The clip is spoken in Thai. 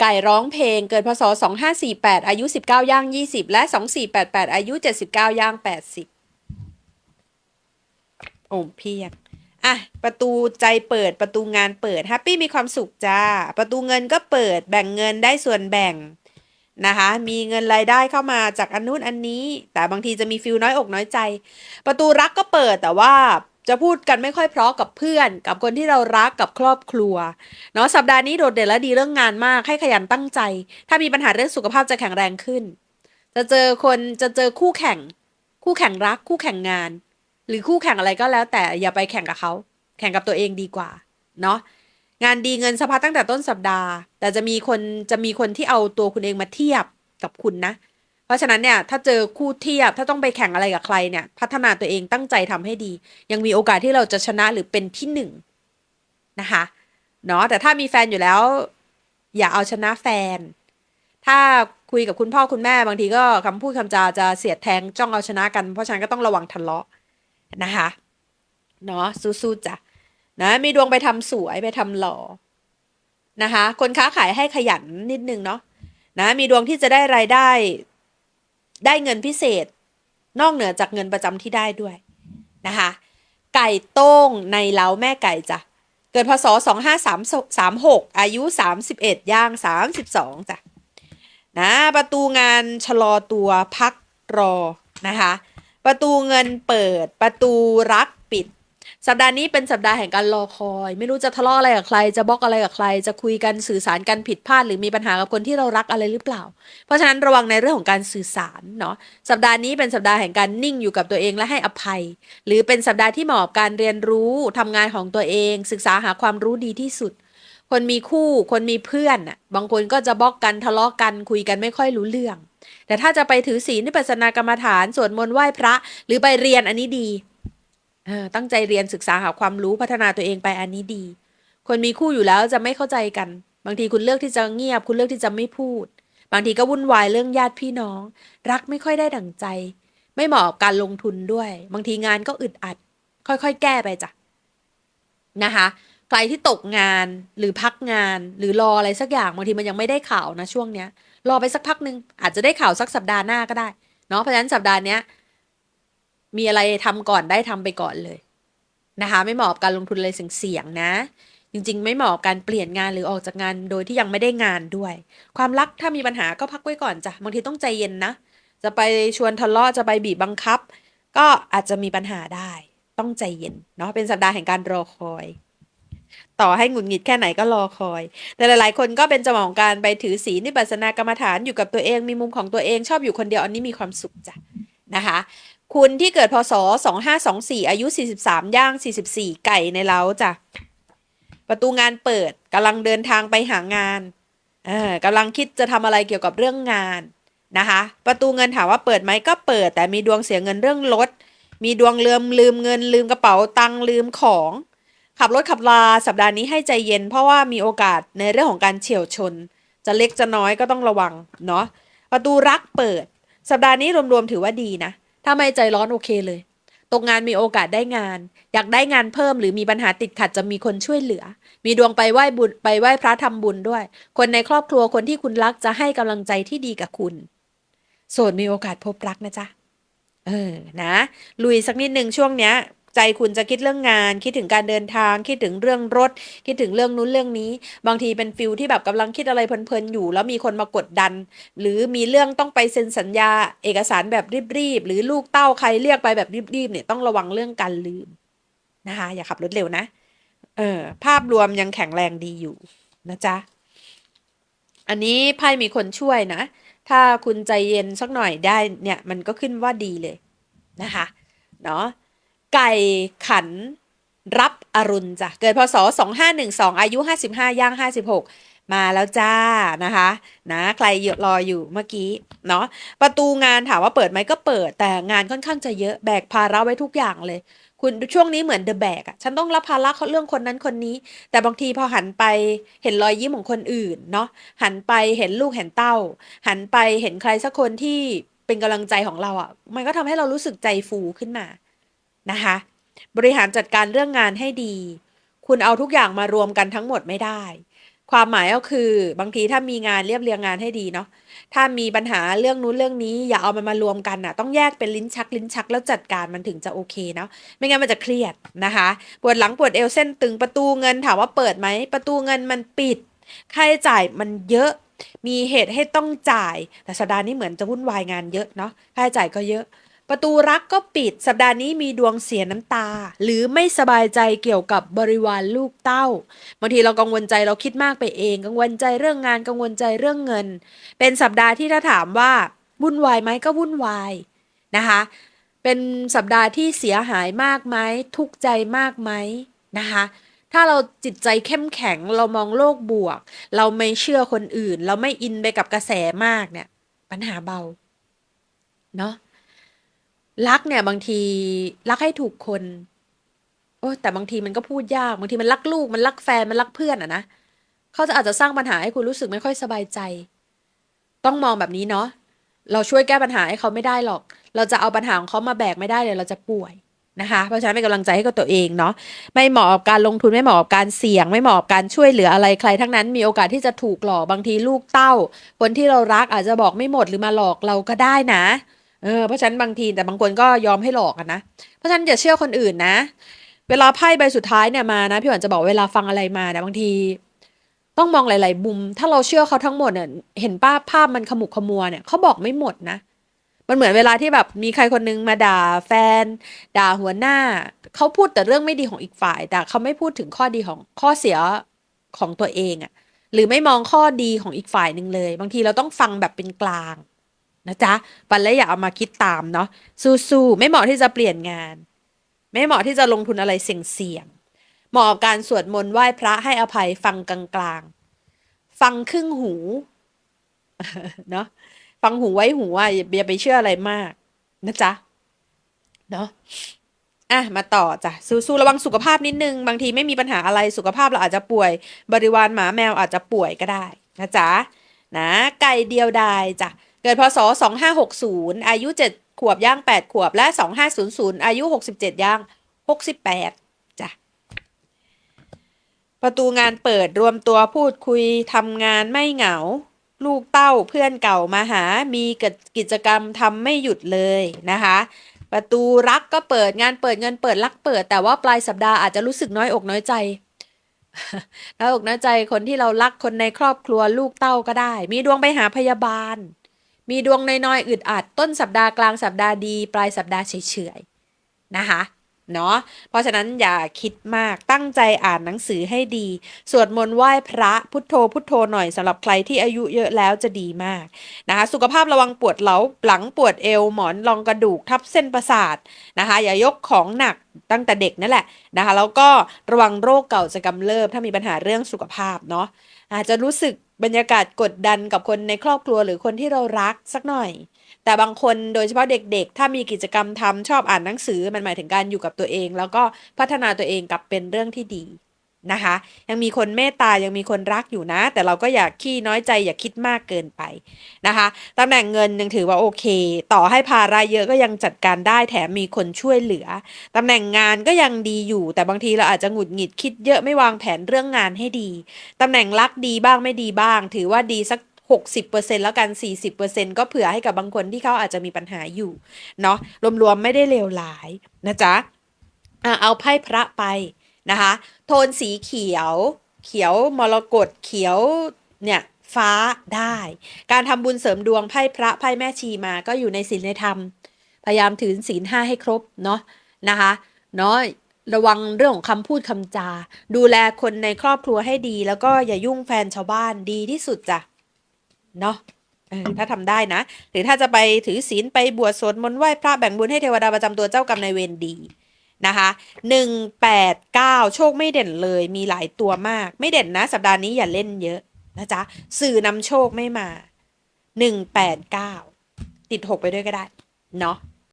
ไก่ร้องเพลงเกิดพศ 2548 อายุ 19 ย่าง 20 และ 2488 อายุ 79 ย่าง 80 โอ้เพียงอะ ประตูใจเปิดประตูงานเปิดแฮปปี้มีความสุขจ้า ประตูเงินก็เปิดแบ่งเงินได้ส่วนแบ่งนะคะ มีเงินรายได้เข้ามาจากอันนู้นอันนี้ แต่บางทีจะมีฟิลน้อยอกน้อยใจ ประตูรักก็เปิดแต่ว่า จะพูดกันไม่ค่อยเพราะกับเพื่อน กับคนที่เรารักกับครอบครัวเนาะสัปดาห์นี้โดดเด่นและดีเรื่องงานมากให้ขยันตั้งใจ ถ้ามีปัญหาเรื่องสุขภาพจะแข็งแรงขึ้น จะเจอคนจะเจอคู่แข่ง คู่แข่งรัก คู่แข่งงาน หรือคู่แข่งอะไรก็แล้ว แต่อย่าไปแข่งกับเขาแข่งกับตัวเองดีกว่าเนาะงานดีเงินสะพัดตั้งแต่ต้นสัปดาห์ แต่จะมีคนจะมีคนที่เอาตัวคุณเองมาเทียบกับคุณนะ เพราะฉะนั้นเนี่ยถ้าเจอคู่เทียบถ้าต้องไปแข่งอะไรกับใครเนี่ย พัฒนาตัวเองตั้งใจทำให้ดี ยังมีโอกาสที่เราจะชนะหรือเป็นที่หนึ่งนะคะเนาะแต่ถ้ามีแฟนอยู่แล้ว อย่าเอาชนะแฟน ถ้าคุยกับคุณพ่อคุณแม่บางทีก็คำพูดคำจาจะเสียดแทงจ้องเอาชนะกัน เพราะฉะนั้นก็ต้องระวังทะเลาะนะคะเนาะสู้ๆจ้ะนะมีดวงไปทำสวยไปทำหล่อนะคะ คนค้าขายให้ขยันนิดนึงเนาะนะมีดวงที่จะได้รายได้ ได้เงินพิเศษ นอกเหนือจากเงินประจำที่ได้ด้วยนะคะ ไก่โต้งในเล้าแม่ไก่จ้ะ เกิดพศ 2536 อายุ 31 ย่าง 32 จ้ะ นะประตูงานชะลอตัวพักรอนะคะ ประตูเงินเปิดประตูรัก สัปดาห์นี้เป็นสัปดาห์แห่งการรอคอย ไม่รู้จะทะเลาะอะไรกับใคร จะบล็อกอะไรกับใคร จะคุยกันสื่อสารกันผิดพลาด หรือมีปัญหากับคนที่เรารักอะไรหรือเปล่า เพราะฉะนั้นระวังในเรื่องของการสื่อสารเนาะสัปดาห์นี้เป็นสัปดาห์แห่งการนิ่งอยู่กับตัวเองและให้อภัย หรือเป็นสัปดาห์ที่เหมาะกับการเรียนรู้ทำงานของตัวเอง ศึกษาหาความรู้ดีที่สุด คนมีคู่คนมีเพื่อนน่ะบางคนก็จะบล็อกกันทะเลาะกันคุยกันไม่ค่อยรู้เรื่อง แต่ถ้าจะไปถือศีลนิพพานากรรมฐานสวดมนต์ไหว้พระ หรือไปเรียนอันนี้ดี เออตั้งใจเรียนศึกษาหาความรู้พัฒนาตัวเองไปอันนี้ดี คนมีคู่อยู่แล้วจะไม่เข้าใจกัน บางทีคุณเลือกที่จะเงียบ คุณเลือกที่จะไม่พูด บางทีก็วุ่นวายเรื่องญาติพี่น้อง รักไม่ค่อยได้ดั่งใจ ไม่เหมาะกับการลงทุนด้วย บางทีงานก็อึดอัด ค่อยๆ แก้ไปจ้ะนะคะใครที่ตกงานหรือพักงานหรือรออะไรสักอย่างบางทีมันยังไม่ได้ข่าวนะช่วงเนี้ย รอไปสักพักหนึ่งอาจจะได้ข่าวสักสัปดาห์หน้าก็ได้เนาะเพราะฉะนั้นสัปดาห์เนี้ย มีอะไรทำก่อนได้ทำไปก่อนเลยนะคะ ไม่เหมาะกับการลงทุนอะไรเสี่ยงๆนะ จริง ๆ ไม่เหมาะกับการเปลี่ยนงานหรือออกจากงานโดยที่ยังไม่ได้งานด้วย ความรักถ้ามีปัญหาก็พักไว้ก่อนจ้ะบางทีต้องใจเย็นนะ จะไปชวนทะเลาะจะไปบีบบังคับ ก็อาจจะมีปัญหาได้ ต้องใจเย็นเนาะเป็นสัปดาห์แห่งการรอคอยต่อให้หงุดหงิดแค่ไหนก็รอคอย แต่หลายๆ คนก็เป็นจังหวะของการไปถือศีลนิพพานากรรมฐานอยู่กับตัวเองมีมุมของตัวเองชอบอยู่คนเดียวอันนี้มีความสุขจ้ะนะคะ คุณที่เกิดพศ 2524 อายุ 43 ย่าง 44 ไก่ในเล้าจ้ะ ประตูงานเปิดกำลังเดินทางไปหางานเออกำลังคิดจะทำอะไรเกี่ยวกับเรื่องงานนะคะ ประตูเงินถามว่าเปิดไหมก็เปิด แต่มีดวงเสียเงินเรื่องรถ มีดวงลืมลืมเงินลืมกระเป๋าตังค์ลืมของ ขับรถขับลาสัปดาห์นี้ให้ใจเย็น เพราะว่ามีโอกาสในเรื่องของการเฉียวชน จะเล็กจะน้อยก็ต้องระวังเนาะ ประตูรักเปิด สัปดาห์นี้รวมๆถือว่าดีนะ ถ้าไม่ใจร้อนโอเคเลยตกงานมีโอกาสได้งาน อยากได้งานเพิ่มหรือมีปัญหาติดขัดจะมีคนช่วยเหลือ มีดวงไปไหว้บุญไปไหว้พระทำบุญด้วย คนในครอบครัวคนที่คุณรักจะให้กำลังใจที่ดีกับคุณ โสดมีโอกาสพบรักนะจ๊ะเออนะ ลุยสักนิดหนึ่งช่วงเนี้ย ใจคุณจะคิดเรื่องงาน คิดถึงการเดินทาง คิดถึงเรื่องรถ คิดถึงเรื่องนู้นเรื่องนี้ บางทีเป็นฟิลที่แบบกำลังคิดอะไรเพลินๆอยู่ แล้วมีคนมากดดัน หรือมีเรื่องต้องไปเซ็นสัญญา เอกสารแบบรีบๆหรือลูกเต้าใครเรียกไปแบบรีบๆเนี่ยต้องระวังเรื่องการลืมนะคะอย่าขับรถเร็วนะเออภาพรวมยังแข็งแรงดีอยู่นะจ๊ะอันนี้ไพ่มีคนช่วยนะ ถ้าคุณใจเย็นสักหน่อยได้เนี่ยมันก็ขึ้นว่าดีเลยนะคะ เนาะ ไก่ขันรับอรุณจ้ะ เกิดพศ 2512 อายุ 55 ย่าง 56 มาแล้วจ้านะคะ นะใครรออยู่เมื่อกี้ เนาะประตูงานถามว่าเปิดไหมก็เปิด แต่งานค่อนข้างจะเยอะแบกภาระไว้ทุกอย่างเลย คุณช่วงนี้เหมือนเดอะแบกอะฉันต้องรับภาระเรื่องคนนั้นคนนี้ แต่บางทีพอหันไปเห็นรอยยิ้มของคนอื่นเนาะหันไปเห็นลูกเห็นเต้า หันไปเห็นใครสักคนที่เป็นกำลังใจของเราอะมันก็ทำให้เรารู้สึกใจฟูขึ้นมา นะคะ บริหารจัดการเรื่องงานให้ดี คุณเอาทุกอย่างมารวมกันทั้งหมดไม่ได้ ความหมายก็คือบางทีถ้ามีงานเรียบเรียงงานให้ดีเนาะถ้ามีปัญหาเรื่องนู้นเรื่องนี้ อย่าเอามันมารวมกันอะ ต้องแยกเป็นลิ้นชักลิ้นชักแล้วจัดการมันถึงจะโอเคเนาะไม่งั้นมันจะเครียดนะคะปวดหลังปวดเอวเส้นตึงประตูเงินถามว่าเปิดไหมประตูเงินมันปิดค่าใช้จ่ายมันเยอะมีเหตุให้ต้องจ่าย แต่สัปดาห์นี้เหมือนจะวุ่นวายงานเยอะเนาะค่าใช้จ่ายก็เยอะ ประตูรักก็ปิด สัปดาห์นี้มีดวงเสียน้ำตา หรือไม่สบายใจเกี่ยวกับบริวารลูกเต้าบางทีเรากังวลใจเราคิดมากไปเอง กังวลใจเรื่องงานกังวลใจเรื่องเงิน เป็นสัปดาห์ที่ถ้าถามว่าวุ่นวายไหมก็วุ่นวายนะคะ เป็นสัปดาห์ที่เสียหายมากไหมทุกใจมากไหมนะคะถ้าเราจิตใจเข้มแข็งเรามองโลกบวก เราไม่เชื่อคนอื่น เราไม่อินไปกับกระแสมากเนี่ย ปัญหาเบา เนาะ รักเนี่ยบางทีรักให้ถูกคน โอ้แต่บางทีมันก็พูดยาก บางทีมันรักลูกมันรักแฟนมันรักเพื่อนอะนะเขาจะอาจจะสร้างปัญหาให้คุณรู้สึกไม่ค่อยสบายใจ ต้องมองแบบนี้เนาะเราช่วยแก้ปัญหาให้เขาไม่ได้หรอก เราจะเอาปัญหาของเขามาแบกไม่ได้เลยเราจะป่วยนะคะ เพราะฉะนั้นเป็นกำลังใจให้กับตัวเองเนาะไม่เหมาะกับการลงทุนไม่เหมาะกับการเสี่ยง ไม่เหมาะกับการช่วยเหลืออะไรใคร ทั้งนั้นมีโอกาสที่จะถูกหลอกบางทีลูกเต้า คนที่เรารักอาจจะบอกไม่หมดหรือมาหลอกเราก็ได้นะ เออเพราะฉะนั้นบางทีแต่บางคนก็ยอมให้หลอกกันนะ เพราะฉะนั้นอย่าเชื่อคนอื่นนะ เวลาไพ่ใบสุดท้ายเนี่ยมานะพี่หวันจะบอกเวลาฟังอะไรมาเนี่ยบางที ต้องมองหลาย ๆ มุม ถ้าเราเชื่อเขาทั้งหมดเนี่ยเห็นป้าภาพมันขมุกขมัวเนี่ยเขาบอกไม่หมดนะมันเหมือนเวลาที่แบบมีใครคนนึงมาด่าแฟน ด่าหัวหน้า เขาพูดแต่เรื่องไม่ดีของอีกฝ่าย แต่เขาไม่พูดถึงข้อดีของข้อเสียของตัวเองอะหรือไม่มองข้อดีของอีกฝ่ายหนึ่งเลย บางทีเราต้องฟังแบบเป็นกลาง นะจ๊ะ ปันและอย่าเอามาคิดตามเนาะ สู้ๆ ไม่เหมาะที่จะเปลี่ยนงาน ไม่เหมาะที่จะลงทุนอะไรเสี่ยงๆ เหมาะกับการสวดมนต์ไหว้พระให้อภัยฟังกลางๆ ฟังครึ่งหู เนาะ ฟังหูไว้หูอะอย่าไปเชื่ออะไรมากนะจ๊ะ เนาะอะ มาต่อจ้ะสู้ๆระวังสุขภาพนิดนึง บางทีไม่มีปัญหาอะไรสุขภาพเราอาจจะป่วย บริวารหมาแมวอาจจะป่วยก็ได้ นะจ๊ะนะไก่เดียวดายจ้ะ เกิดพศ 2560 อายุ 7 ขวบย่าง 8 ขวบ และ 2500 อายุ 67 ย่าง 68 จ้ะ ประตูงานเปิดรวมตัวพูดคุยทำงานไม่เหงา ลูกเต้าเพื่อนเก่ามาหา มีกิจกรรมทำไม่หยุดเลยนะคะ ประตูรักก็เปิดงานเปิดเงินเปิดรักเปิด แต่ว่าปลายสัปดาห์อาจจะรู้สึกน้อยอกน้อยใจน้อยอกน้อยใจคนที่เรารักคนในครอบครัวลูกเต้าก็ได้ มีดวงไปหาพยาบาล มีดวงน้อยๆอึดอัดต้นสัปดาห์กลางสัปดาห์ดี ปลายสัปดาห์เฉยๆนะคะเนาะเพราะฉะนั้นอย่าคิดมากตั้งใจอ่านหนังสือให้ดี สวดมนต์ไหว้พระพุทโธพุทโธหน่อยสำหรับใครที่อายุเยอะแล้วจะดีมากนะคะ สุขภาพระวังปวดเหลาหลังปวดเอวหมอนรองกระดูกทับเส้นประสาทนะคะ อย่ายกของหนักตั้งแต่เด็กนั่นแหละนะคะ แล้วก็ระวังโรคเก่าจะกำเริบถ้ามีปัญหาเรื่องสุขภาพเนาะอาจจะรู้สึก บรรยากาศกดดันกับคนในครอบครัวหรือคนที่เรารักสักหน่อย แต่บางคนโดยเฉพาะเด็กๆ ถ้ามีกิจกรรมทำชอบอ่านหนังสือมันหมายถึงการอยู่กับตัวเอง แล้วก็พัฒนาตัวเองกลับเป็นเรื่องที่ดี นะคะ ยังมีคนเมตตายังมีคนรักอยู่นะ แต่เราก็อย่าขี้น้อยใจอย่าคิดมากเกินไปนะคะตำแหน่งเงินยังถือว่าโอเค ต่อให้ภาระเยอะก็ยังจัดการได้แถมมีคนช่วยเหลือตำแหน่งงานก็ยังดีอยู่ แต่บางทีเราอาจจะหงุดหงิดคิดเยอะไม่วางแผนเรื่องงานให้ดีตำแหน่งรักดีบ้างไม่ดีบ้าง ถือว่าดีสัก60%แล้วกัน 40%ก็เผื่อให้กับบางคนที่เขาอาจจะมีปัญหาอยู่เนาะรวมๆไม่ได้เลวร้ายนะจ๊ะอะเอาไพ่พระไป นะคะ โทนสีเขียว เขียวมรกตเขียวเนี่ยฟ้าได้ การทำบุญเสริมดวงไพ่พระไพ่แม่ชีมาก็อยู่ในศีลในธรรม พยายามถือศีลห้าให้ครบเนาะนะคะเนาะระวังเรื่องของคำพูดคำจา ดูแลคนในครอบครัวให้ดี แล้วก็อย่ายุ่งแฟนชาวบ้านดีที่สุดจ้ะเนาะถ้าทำได้นะ หรือถ้าจะไปถือศีลไปบวชสวดมนต์ไหว้พระแบ่งบุญให้เทวดาประจำตัวเจ้ากรรมนายเวรดี นะคะหนึ่งแปดเก้าโชคไม่เด่นเลยมีหลายตัวมาก ไม่เด่นนะ สัปดาห์นี้อย่าเล่นเยอะนะจ๊ะ สื่อนำโชคไม่มาหนึ่งแปดเก้าติดหกไปด้วยก็ได้ เนาะ